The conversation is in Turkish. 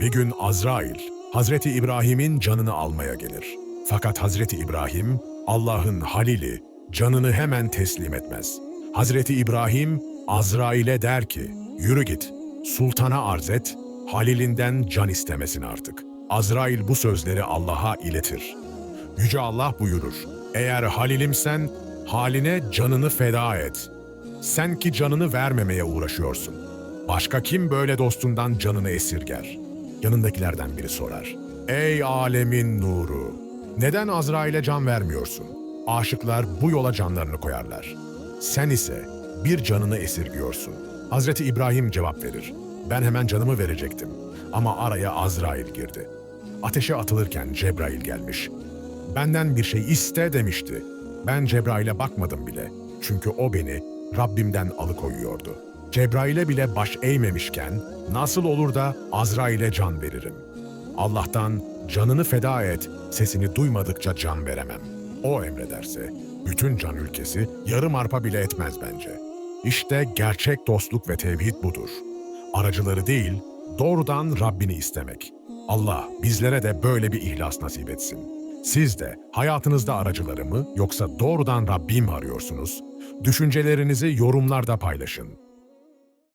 Bir gün Azrail, Hazreti İbrahim'in canını almaya gelir. Fakat Hazreti İbrahim, Allah'ın halili, canını hemen teslim etmez. Hazreti İbrahim, Azrail'e der ki, yürü git, sultana arz et, halilinden can istemesin artık. Azrail bu sözleri Allah'a iletir. Yüce Allah buyurur, eğer halilimsen, haline canını feda et. Sen ki canını vermemeye uğraşıyorsun. Başka kim böyle dostundan canını esirger? Yanındakilerden biri sorar. Ey alemin nuru! Neden Azrail'e can vermiyorsun? Aşıklar bu yola canlarını koyarlar. Sen ise bir canını esirgiyorsun. Hazreti İbrahim cevap verir. Ben hemen canımı verecektim. Ama araya Azrail girdi. Ateşe atılırken Cebrail gelmiş. Benden bir şey iste demişti. Ben Cebrail'e bakmadım bile. Çünkü o beni Rabbimden alıkoyuyordu. Cebrail'e bile baş eğmemişken nasıl olur da Azrail'e can veririm? Allah'tan canını feda et, sesini duymadıkça can veremem. O emrederse bütün can ülkesi yarım arpa bile etmez bence. İşte gerçek dostluk ve tevhid budur. Aracıları değil, doğrudan Rabbini istemek. Allah bizlere de böyle bir ihlas nasip etsin. Siz de hayatınızda aracıları mı yoksa doğrudan Rabbi mi arıyorsunuz? Düşüncelerinizi yorumlarda paylaşın.